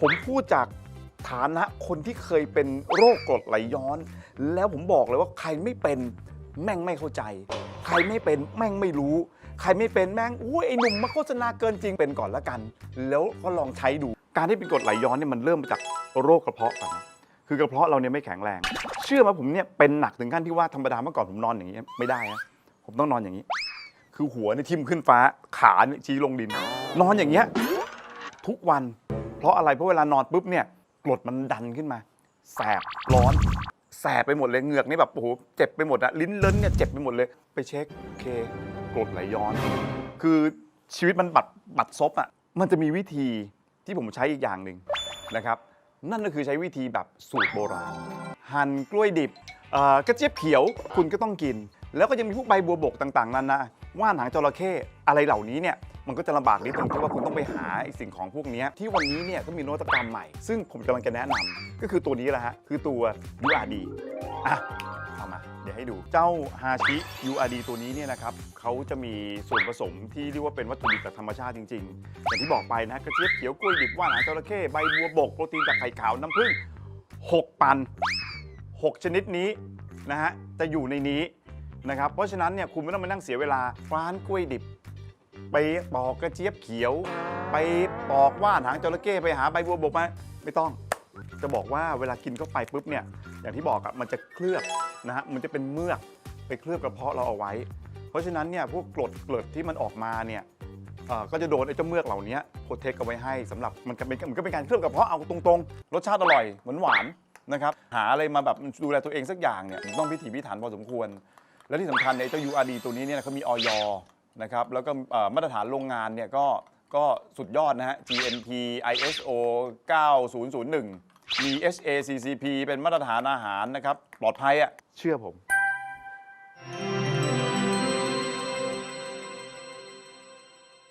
ผมพูดจากฐานะคนที่เคยเป็นโรคกรดไหลย้อน แล้วผมบอกเลยว่าใครไม่เป็นแม่งไม่เข้าใจ ใครไม่เป็นแม่งไม่รู้ ใครไม่เป็นแม่งอุ้ยไอ้หนุ่มมาโฆษณาเกินจริงเป็นก่อนละกัน แล้วก็ลองใช้ดู การที่เป็นกรดไหลย้อนเนี่ยมันเริ่มมาจากโรคกระเพาะก่อนนะคือกระเพาะเราเนี่ยไม่แข็งแรง เชื่อไหมผมเนี่ยเป็นหนักถึงขั้นที่ว่าธรรมดาเมื่อก่อนผมนอนอย่างนี้ไม่ได้นะผมต้องนอนอย่างนี้ คือหัวเนี่ยทิ่มขึ้นฟ้าขาเนี่ยชี้ลงดิน นอนอย่างเงี้ยทุกวัน ราะอะไรเพราะเวลานอนปุ๊บเนี่ยกรดมันดันขึ้นมา แสบร้อน แสบไปหมดเลยเหงือกนี่แบบโอ้โหเจ็บไปหมดอะลิ้นเลิ้นเนี่ยเจ็บไปหมดเลย ไปเช็คโอเคกรดไหลย้อน คือชีวิตมันบัดบัดซบอะมันจะมีวิธีที่ผมใช้อีกอย่างหนึ่งนะครับ นั่นก็คือใช้วิธีแบบสูตรโบราณหั่นกล้วยดิบกระเจี๊ยบเขียวคุณก็ต้องกิน แล้วก็ยังมีพวกใบบัวบกต่างๆนานาว่านหางจระเข้อะไรเหล่านี้เนี่ย มันก็จะลำบากนิดนึงที่ว่าคุณต้องไปหาไอ้สิ่งของพวกเนี้ยที่วันนี้เนี่ยก็มีนวัตกรรมใหม่ ซึ่งผมกำลังจะแนะนำก็คือตัวนี้แหละฮะ คือตัว URD อะ เอามา เดี๋ยวให้ดูเจ้าฮาชิ URD ตัวนี้เนี่ยนะครับเขาจะมีส่วนผสมที่เรียกว่าเป็นวัตถุดิบจากธรรมชาติจริงๆ อย่างที่บอกไปนะกระเจี๊ยบเขียวกล้วยดิบว่านหางจระเข้ใบบัวบก โปรตีนจากไข่ขาว น้ำผึ้ง6 ปัน 6 ชนิดนี้นะฮะจะอยู่ในนี้นะครับเพราะฉะนั้นเนี่ยคุณไม่ต้องมานั่งเสียเวลาร้านกล้วยดิบ ไปปอกกระเจี๊ยบเขียว ไปปอกว่านหางจระเข้ไปหาใบบัวบกมาไม่ต้อง จะบอกว่าเวลากินเข้าไปปุ๊บเนี่ยอย่างที่บอกอะมันจะเคลือบนะฮะมันจะเป็นเมือกไปเคลือบกระเพาะเราเอาไว้ เพราะฉะนั้นเนี่ยพวกกรดเกลืดที่มันออกมาเนี่ยเอ่อก็จะโดนไอ้เจ้าเมือกเหล่านี้โปรเทคเอาไว้ให้สำหรับมันก็เป็นมันก็เป็นการเคลือบกระเพาะเอาตรงๆ รสชาติอร่อยหวานหวานๆนะครับหาอะไรมาแบบดูแลตัวเองสักอย่างเนี่ยต้องพิถีพิถันพอสมควร และที่สำคัญในยเจ้า URD ตัวนี้เนี่ยเขามีออย นะครับแล้วก็เอ่อมาตรฐานโรงงานเนี่ยก็ก็สุดยอดนะฮะ GMP ISO 9001 มี SACCP เป็นมาตรฐานอาหารนะครับ ปลอดภัยอะ่ะ เชื่อผม